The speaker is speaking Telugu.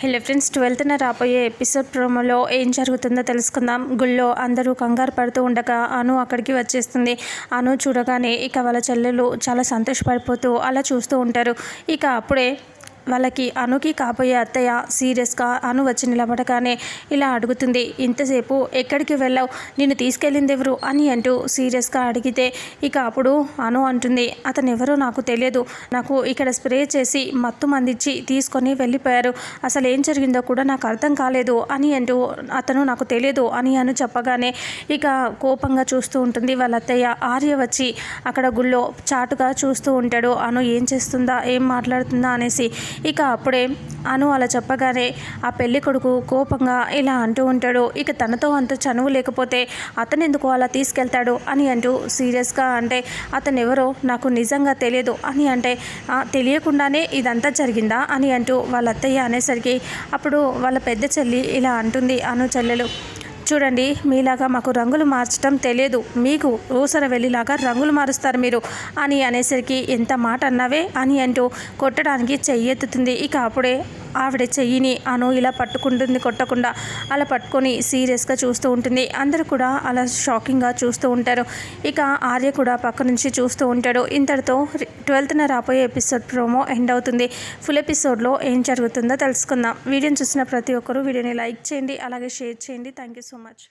హలో ఫ్రెండ్స్ ట్వెల్త్న రాబోయే ఎపిసోడ్ ప్రోమోలో ఏం జరుగుతుందో తెలుసుకుందాం. గుళ్ళో అందరూ కంగారు పడుతూ ఉండగా అను అక్కడికి వచ్చేస్తుంది. అను చూడగానే ఇక వాళ్ళ చెల్లెలు చాలా సంతోషపడిపోతూ అలా చూస్తూ ఉంటారు. ఇక అప్పుడే వాళ్ళకి అనుకి కాబోయే అత్తయ్య సీరియస్గా అను వచ్చి నిలబడగానే ఇలా అడుగుతుంది ఇంతసేపు ఎక్కడికి వెళ్ళావు? నిన్ను తీసుకెళ్ళింది ఎవరు? అని అంటూ సీరియస్గా అడిగితే ఇక అప్పుడు అను అంటుంది అతను ఎవరో నాకు తెలియదు. నాకు ఇక్కడ స్ప్రే చేసి మత్తు మందిచ్చి తీసుకొని వెళ్ళిపోయారు. అసలు ఏం జరిగిందో కూడా నాకు అర్థం కాలేదు అని అంటూ అతను నాకు తెలియదు అని అను చెప్పగానే ఇక కోపంగా చూస్తూ ఉంటుంది వాళ్ళ అత్తయ్య. ఆర్య వచ్చి అక్కడ గుళ్ళో చాటుగా చూస్తూ ఉంటాడు. అను ఏం చేస్తుందా? ఏం మాట్లాడుతుందా? అనేసి ఇక అప్పుడే అను అలా చెప్పగానే ఆ పెళ్ళి కొడుకు కోపంగా ఇలా అంటూ ఉంటాడు. ఇక తనతో అంత చనువు లేకపోతే అతను ఎందుకు అలా తీసుకెళ్తాడు అని అంటూ సీరియస్గా అంటే అతను ఎవరో నాకు నిజంగా తెలియదు అని అంటే తెలియకుండానే ఇదంతా జరిగిందా అని అంటూ వాళ్ళ అత్తయ్య అనేసరికి అప్పుడు వాళ్ళ పెద్ద చెల్లి ఇలా అంటుంది అను చెల్లెలు. చూడండి మీలాగా మాకు రంగులు మార్చడం తెలియదు మీకు ఊసర వెళ్ళిలాగా రంగులు మారుస్తారు మీరు. అని అనేసరికి ఎంత మాట అన్నావే అని అంటూ కొట్టడానికి చెయ్యెత్తుతుంది. ఇక అప్పుడే ఆవిడ చెయ్యిని అను ఇలా పట్టుకుంటుంది కొట్టకుండా అలా పట్టుకొని సీరియస్గా చూస్తూ ఉంటుంది. అందరూ కూడా అలా షాకింగ్గా చూస్తూ ఉంటారు. ఇక ఆర్య కూడా పక్క నుంచి చూస్తూ ఉంటాడు. ఇంతటితో ట్వెల్త్న రాబోయే ఎపిసోడ్ ప్రోమో ఎండ్ అవుతుంది. ఫుల్ ఎపిసోడ్లో ఏం జరుగుతుందో తెలుసుకుందాం. వీడియోని చూసిన ప్రతి ఒక్కరూ వీడియోని లైక్ చేయండి అలాగే షేర్ చేయండి. Thank you so much.